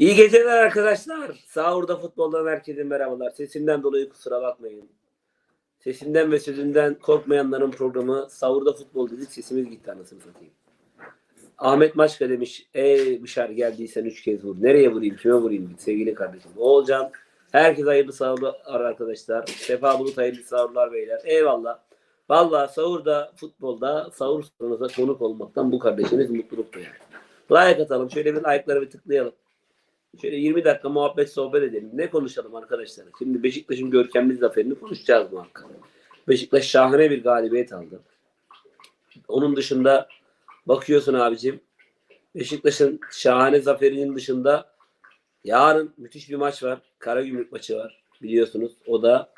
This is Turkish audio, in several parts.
İyi geceler arkadaşlar. Sahurda futboldan herkese merhabalar. Sesimden dolayı kusura bakmayın. Sesimden ve sözünden korkmayanların programı Sahurda Futbol dedik. Sesimiz gitti anasını satayım. Ahmet Maçka demiş. Ey Bışar geldiysen üç kez vur. Nereye vurayım? Kime vurayım? Sevgili kardeşim. Oğulcan. Herkese hayırlı sahurlar arkadaşlar. Sefa Bulut hayırlı sahurlar beyler. Eyvallah. Valla sahurda, futbolda, sahur sonrasında konuk olmaktan bu kardeşiniz mutluluk duyar. Like atalım. Şöyle bir like'ları bir tıklayalım. Şöyle 20 dakika muhabbet sohbet edelim. Ne konuşalım arkadaşlar? Şimdi Beşiktaş'ın görkemli zaferini konuşacağız muhakkak. Beşiktaş şahane bir galibiyet aldı. Onun dışında bakıyorsun abicim Beşiktaş'ın şahane zaferinin dışında yarın müthiş bir maç var. Karagümrük maçı var. Biliyorsunuz. O da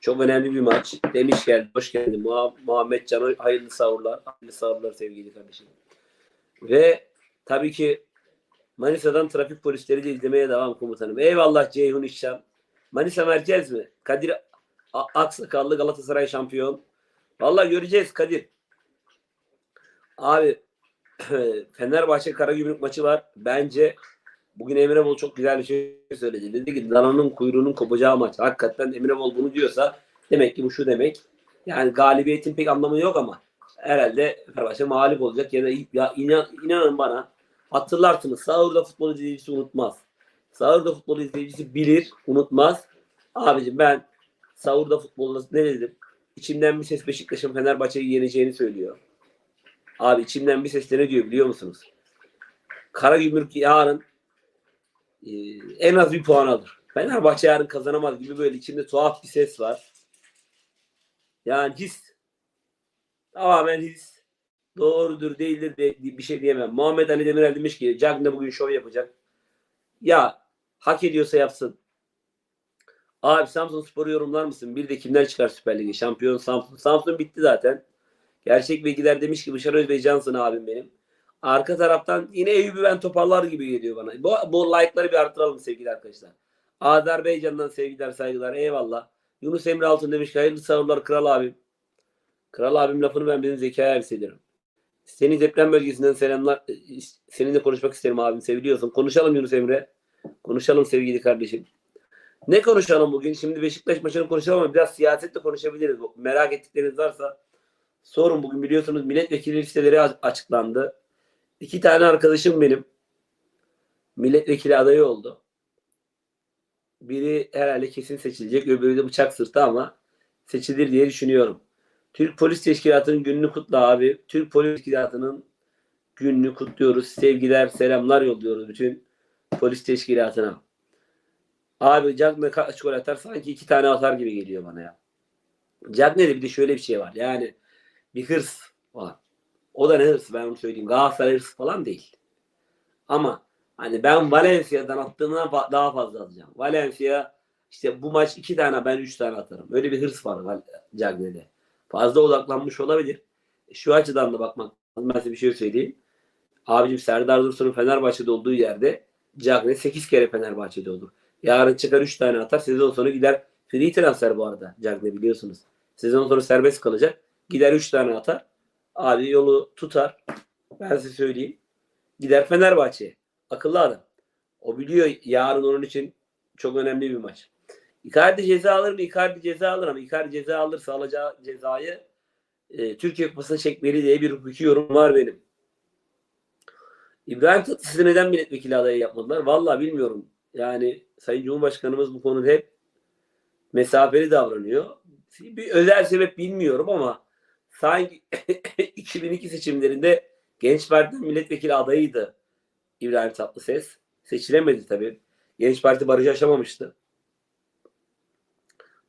çok önemli bir maç. Demiş geldi. Hoş geldin. Muha- Muhammed Can'a hayırlı sahurlar. Hayırlı sahurlar sevgili kardeşim. Ve tabii ki Manisa'dan trafik polisleri de izlemeye devam komutanım. Eyvallah Ceyhun İşcan. Manisa merkez mi? Kadir Aksakallı Galatasaray şampiyon. Vallahi göreceğiz Kadir. Abi Fenerbahçe Karagümrük maçı var. Bence bugün Emre Bol çok güzel bir şey söyledi. Dedi ki dananın kuyruğunun kopacağı maç. Hakikaten Emre Bol bunu diyorsa demek ki bu şu demek. Yani galibiyetin pek anlamı yok ama herhalde Fenerbahçe mağlup olacak ya da ya inan, inanın bana hatırlarsınız. Sahurda futbol izleyicisi unutmaz. Sahurda futbol izleyicisi bilir, unutmaz. Abicim ben sahurda futbolda ne dedim? İçimden bir ses Beşiktaş'ın Fenerbahçe'yi yeneceğini söylüyor. Abi içimden bir ses de ne diyor biliyor musunuz? Karagümrük yarın e, en az bir puan alır. Fenerbahçe yarın kazanamaz gibi böyle içimde tuhaf bir ses var. Yani his. Tamamen his. Doğrudur değildir de bir şey diyemem. Muhammed Ali Demirel demiş ki Cagney bugün şov yapacak. Ya hak ediyorsa yapsın. Abi Samsun Spor'u yorumlar mısın? Bir de kimler çıkar Süper Lig'e? Şampiyon Samsun. Samsun bitti zaten. Gerçek bilgiler demiş ki Bışar Özbey Cansın abim benim. Arka taraftan yine Eyüp'ü ben toparlar gibi geliyor bana. Bu, bu like'ları bir artıralım sevgili arkadaşlar. Azerbaycan'dan sevgiler saygılar eyvallah. Yunus Emre Altın demiş ki hayırlı sahurlar kral abim. Kral abim lafını ben benim zekaya hissediyorum. Seni deprem bölgesinden selamlar. Seninle konuşmak isterim abim. Seviliyorsun. Konuşalım Yunus Emre. Konuşalım sevgili kardeşim. Ne konuşalım bugün? Şimdi Beşiktaş maçını konuşalım ama biraz siyasetle konuşabiliriz. Merak ettikleriniz varsa sorun. Bugün biliyorsunuz milletvekili listeleri açıklandı. İki tane arkadaşım benim milletvekili adayı oldu. Biri herhalde kesin seçilecek. Öbürü de bıçak sırtı ama seçilir diye düşünüyorum. Türk Polis Teşkilatı'nın gününü kutla abi. Türk Polis Teşkilatı'nın gününü kutluyoruz. Sevgiler, selamlar yolluyoruz bütün polis teşkilatına. Abi Cagney kaç gol atar? Sanki iki tane atar gibi geliyor bana ya. Cagney'de bir de şöyle bir şey var. Yani bir hırs var. O da ne hırsı ben onu söyleyeyim. Galatasaray hırsı falan değil. Ama hani ben Valencia'dan attığımdan daha fazla atacağım. Valencia işte bu maç iki tane ben üç tane atarım. Öyle bir hırs var Cagney'de. Fazla odaklanmış olabilir. Şu açıdan da bakmak lazım. Ben size bir şey söyleyeyim. Abicim Serdar Dursun'un Fenerbahçe'de olduğu yerde Cagney 8 kere Fenerbahçe'de olur. Yarın çıkar 3 tane atar. Sezon sonu gider. Free transfer bu arada Cagney biliyorsunuz. Sezon sonu serbest kalacak. Gider 3 tane atar. Abi yolu tutar. Ben size söyleyeyim. Gider Fenerbahçe'ye. Akıllı adam. O biliyor yarın onun için çok önemli bir maç. Icardi ceza alır mı? Icardi ceza alır ama Icardi ceza alırsa alacağı cezayı e, Türkiye Kupası'na çekmeli diye bir hukuki yorum var benim. İbrahim Tatlıses'i neden milletvekili adayı yapmadılar? Vallahi bilmiyorum. Yani Sayın Cumhurbaşkanımız bu konuda hep mesafeli davranıyor. Bir özel sebep bilmiyorum ama sanki 2002 seçimlerinde Genç Parti'nin milletvekili adayıydı İbrahim Tatlıses. Seçilemedi tabii. Genç Parti barajı aşamamıştı.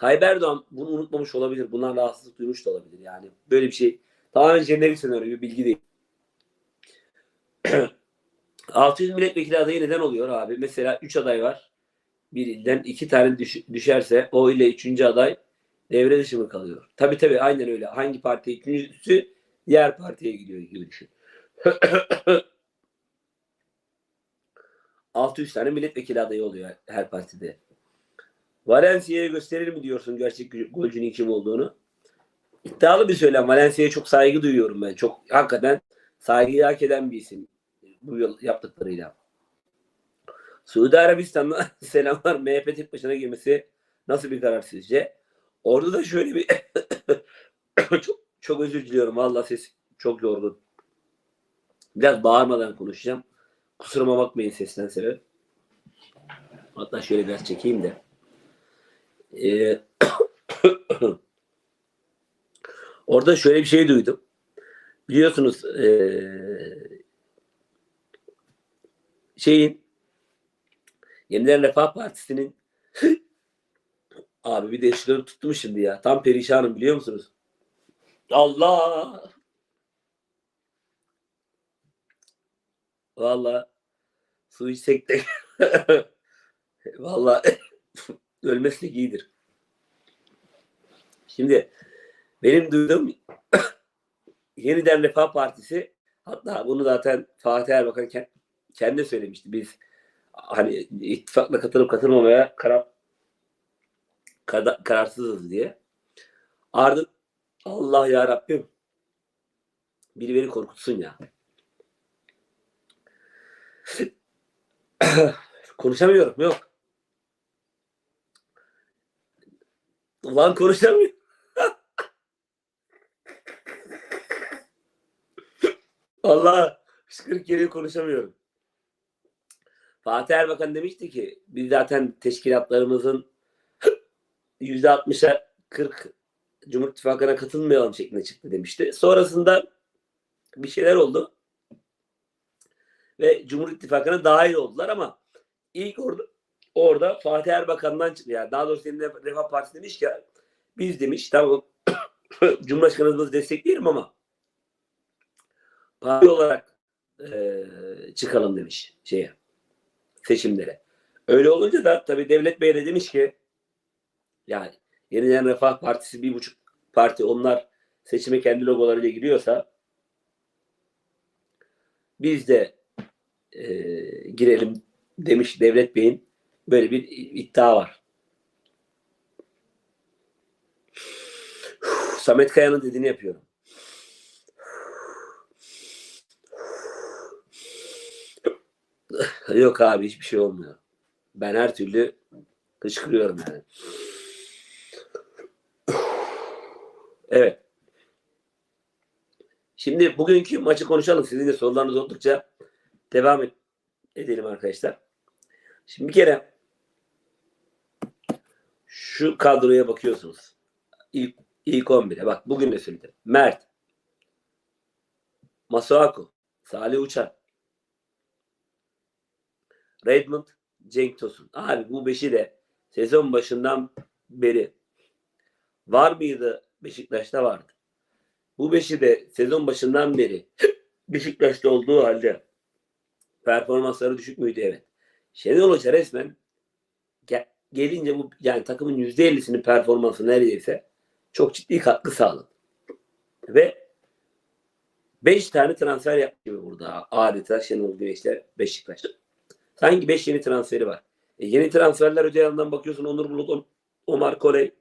Tayyip Erdoğan bunu unutmamış olabilir. Bundan rahatsızlık duymuş da olabilir. Yani böyle bir şey tamamen jenerik senaryo bir bilgi değil. 600 milletvekili adayı neden oluyor abi? Mesela 3 aday var. Bir ilden 2 tane düş- düşerse o ile 3. aday devre dışı mı kalıyor? Tabii tabii aynen öyle. Hangi parti ikincisi diğer partiye gidiyor gibi düşün. 600 tane milletvekili adayı oluyor her partide. Valencia'ya gösterir mi diyorsun gerçek golcünün kim olduğunu? İddialı bir söylem. Valencia'ya çok saygı duyuyorum ben. Çok hakikaten saygıyı hak eden bir isim bu yıl yaptıklarıyla. Suudi Arabistan'dan selamlar. MHP tek başına girmesi nasıl bir karar sizce? Orada da şöyle bir çok, çok özür diliyorum. Vallahi ses çok yorgun. Biraz bağırmadan konuşacağım. Kusuruma bakmayın sesten sebep. Hatta şöyle biraz çekeyim de. Ee, orada şöyle bir şey duydum. Biliyorsunuz ee, şeyin Yeniden Refah Partisi'nin abi bir de eşleri tuttum şimdi ya. Tam perişanım biliyor musunuz? Allah! Valla su içsek de valla ölmesek iyidir. Şimdi benim duyduğum Yeniden Refah Partisi hatta bunu zaten Fatih Erbakan ke- kendi söylemişti. Biz hani ittifakla katılıp katılmamaya karar kararsızız diye. Ardın Allah ya Rabbim biri beni korkutsun ya. Konuşamıyorum yok. Ulan konuşamıyorum. Allah hıçkırık geliyor konuşamıyorum. Fatih Erbakan demişti ki biz zaten teşkilatlarımızın yüzde altmışa 40 Cumhur İttifakı'na katılmayalım şeklinde çıktı demişti. Sonrasında bir şeyler oldu. Ve Cumhur İttifakı'na dahil oldular ama ilk orada orada Fatih Erbakan'dan çıktı. Yani daha doğrusu senin Refah Partisi demiş ki biz demiş tamam Cumhurbaşkanımızı destekleyelim ama parti olarak eee, çıkalım demiş şeye seçimlere. Öyle olunca da tabii Devlet Bey de demiş ki yani Yeniden Refah Partisi bir buçuk parti onlar seçime kendi logolarıyla giriyorsa biz de eee, girelim demiş Devlet Bey'in böyle bir iddia var. Samet Kaya'nın dediğini yapıyorum. Yok abi hiçbir şey olmuyor. Ben her türlü hıçkırıyorum yani. Evet. Şimdi bugünkü maçı konuşalım. Sizin de sorularınız oldukça devam edelim arkadaşlar. Şimdi bir kere şu kadroya bakıyorsunuz. İlk, ilk 11'e bak bugün de söyledim. Mert, Masuaku, Salih Uçar, Redmond, Cenk Tosun. Abi bu beşi de sezon başından beri var mıydı? Beşiktaş'ta vardı. Bu beşi de sezon başından beri Beşiktaş'ta olduğu halde performansları düşük müydü? Evet. Şenol Hoca resmen gelince bu yani takımın %50'sinin performansı neredeyse çok ciddi katkı sağladı. Ve 5 tane transfer yaptı gibi burada adeta Şenol Güneş'le Beşiktaş'ta. Sanki 5 yeni transferi var. E, yeni transferler öte yandan bakıyorsun Onur Bulut, Om- Omar Koley.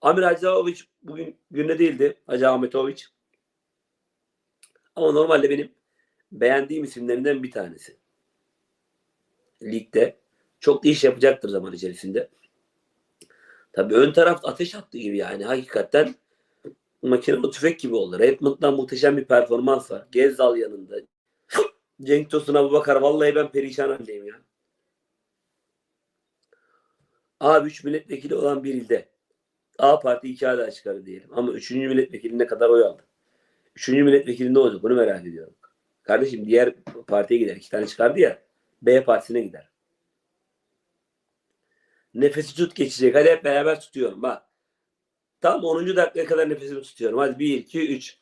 Amir Hacıoviç bugün günde değildi. Hacı Ahmetoviç. Ama normalde benim beğendiğim isimlerinden bir tanesi. Ligde. Çok da iş yapacaktır zaman içerisinde. Tabii ön taraf ateş attı gibi yani. Hakikaten makinalı tüfek gibi oldu. Redmond'dan muhteşem bir performans var. Gezzal yanında. Cenk Tosun Abubakar vallahi ben perişan haldeyim ya. Abi 3 milletvekili olan bir ilde A parti iki aday çıkarı diyelim. Ama 3. milletvekiline kadar oy aldı. 3. milletvekilinde olacak. Bunu merak ediyorum. Kardeşim diğer partiye gider. iki tane çıkardı ya. B partisine gider. Nefesi tut geçecek. Hadi hep beraber tutuyorum. Bak. Tam 10. dakikaya kadar nefesimi tutuyorum. Hadi 1, 2, 3.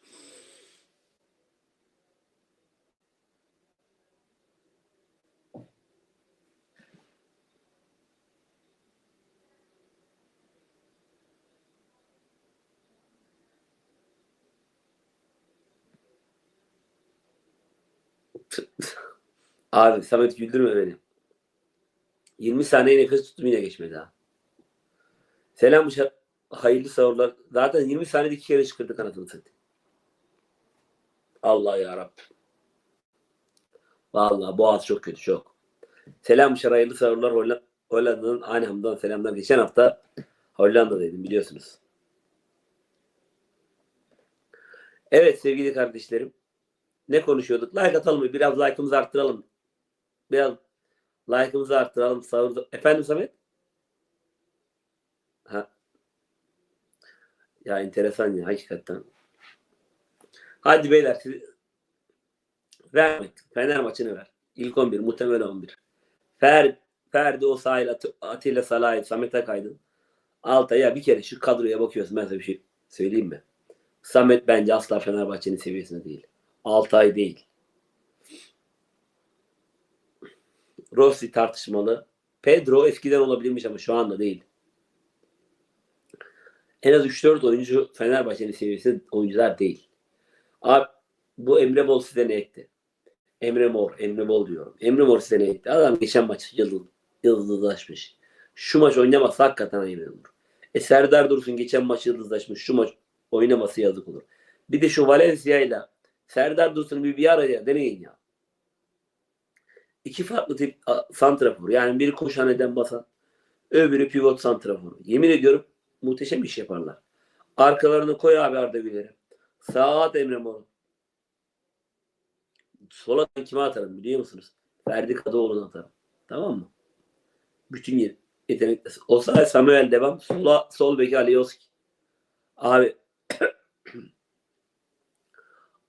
Abi Samet güldürme beni. 20 saniye nefes tuttum yine geçmedi ha. Selam Uşak. Hayırlı sahurlar. Zaten 20 saniyede iki kere çıkırdı kanatını satayım. Allah ya Rabbim. Vallahi boğaz çok kötü çok. Selam hayırlı sahurlar Holla- Hollanda'nın Arnhem'dan selamlar. Geçen hafta Hollanda'daydım biliyorsunuz. Evet sevgili kardeşlerim. Ne konuşuyorduk? Like atalım mı? Biraz like'ımızı arttıralım. Biraz like'ımızı arttıralım. Sahurda... Efendim Samet? Ha. Ya enteresan ya hakikaten. Hadi beyler siz... ver. Fener maçını ver. İlk 11 muhtemel 11. Fer, Ferdi Osail, At- Atilla Salah'ı, Samet Akaydın. Altay'a bir kere şu kadroya bakıyorsun. Ben size bir şey söyleyeyim mi? Samet bence asla Fenerbahçe'nin seviyesinde değil. Altay değil. Rossi tartışmalı. Pedro eskiden olabilirmiş ama şu anda değil. En az 3-4 oyuncu Fenerbahçe'nin seviyesinde oyuncular değil. Abi bu Emre Bol size ne etti? Emre Mor, Emre Bol diyorum. Emre Mor size ne etti? Adam geçen maç yıldız, yıldızlaşmış. Şu maç oynamasa hakikaten ayıp olur. E Serdar Dursun geçen maç yıldızlaşmış. Şu maç oynaması yazık olur. Bir de şu Valencia ile Serdar Dursun'u bir, bir araya deneyin ya. İki farklı tip santrafor. Yani biri koşan eden basan. Öbürü pivot santrafor. Yemin ediyorum muhteşem iş yaparlar. Arkalarını koy abi Arda Güler'e. Sağa at Emre Mor'u. Sola kime atarım biliyor musunuz? Ferdi Kadıoğlu'na atarım. Tamam mı? Bütün yetenekli. O sağ Samuel devam. Sola, sol beki Alioski. Abi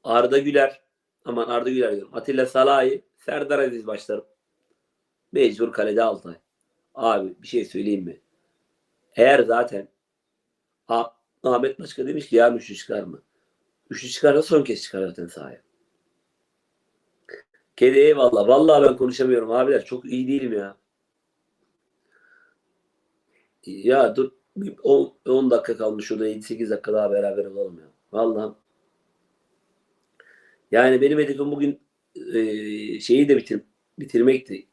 Arda Güler aman Arda Güler diyorum. Atilla Salahi Serdar Aziz başlarım. Mecbur kalede Altay. Abi bir şey söyleyeyim mi? Eğer zaten Ah- Ahmet Başka demiş ki yarın üçlü çıkar mı? Üçlü çıkarsa son kez çıkar zaten sahaya. Kedi eyvallah. Vallahi ben konuşamıyorum abiler. Çok iyi değilim ya. Ya dur 10, 10 dakika kalmış şurada 7-8 dakika daha beraber olalım ya. Vallahi. Yani benim hedefim bugün e, şeyi de bitir, bitirmekti.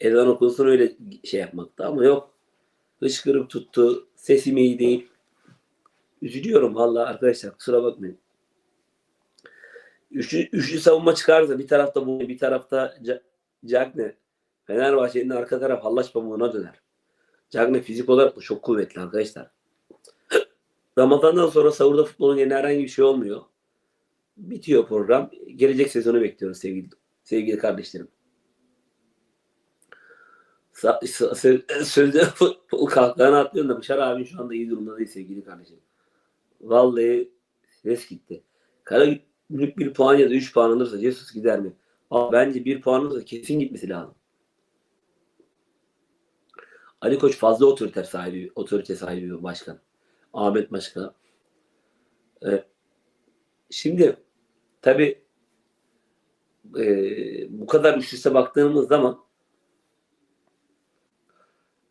Ezan okunsun öyle şey yapmakta ama yok. Hıçkırık tuttu. Sesim iyi değil. Üzülüyorum vallahi arkadaşlar kusura bakmayın. Üçlü, üçlü savunma çıkarsa bir tarafta bu bir tarafta Ca- Cagne. Fenerbahçe'nin arka taraf hallaç pamuğuna döner. Cagne fizik olarak da çok kuvvetli arkadaşlar. Ramazan'dan sonra sahurda futbolun yerine herhangi bir şey olmuyor. Bitiyor program. Gelecek sezonu bekliyoruz sevgili sevgili kardeşlerim. Sözde futbol kalklarına atlıyorum da Bışar abim şu anda iyi durumda değil sevgili kardeşim. Vallahi ses gitti. Karagümrük bir puan ya da 3 puan alırsa Jesus gider mi? Abi bence bir puan alırsa kesin gitmesi lazım. Ali Koç fazla otoriter sahibi, otorite sahibi bir başkan. Ahmet Başkan. Ee, şimdi tabi bu kadar üst üste baktığımız zaman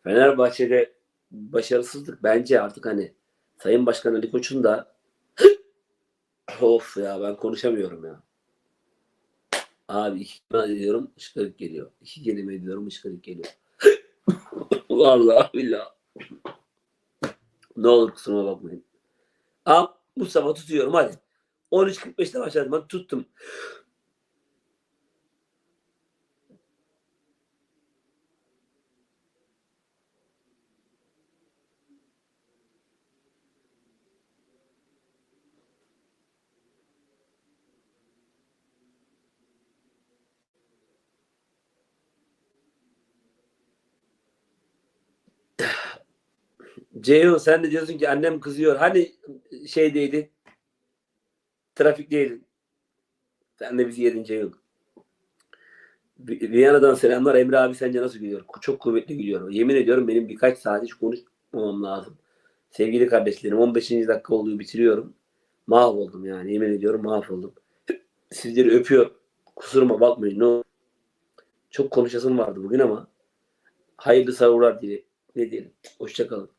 Fenerbahçe'de başarısızlık bence artık hani Sayın Başkan Ali Koç'un da of ya ben konuşamıyorum ya. Abi iki kelime ediyorum ışkırık geliyor. İki kelime ediyorum ışkırık geliyor. Vallahi billahi. Ne olur kusuruma bakmayın. Al Mustafa tutuyorum hadi. 13.45'te başladım ben tuttum. Ceyhun sen de diyorsun ki annem kızıyor. Hani şeydeydi? Trafikteydin. Sen de bizi yedin Ceyhun. Vi- Viyana'dan selamlar. Emre abi sence nasıl gidiyor? Çok kuvvetli gidiyor. Yemin ediyorum benim birkaç saat hiç konuşmamam lazım. Sevgili kardeşlerim 15. dakika olduğu bitiriyorum. Mahvoldum yani. Yemin ediyorum mahvoldum. Sizleri öpüyorum. Kusuruma bakmayın. Olur. Çok konuşasım vardı bugün ama hayırlı sahurlar diye ne diyelim. Hoşçakalın.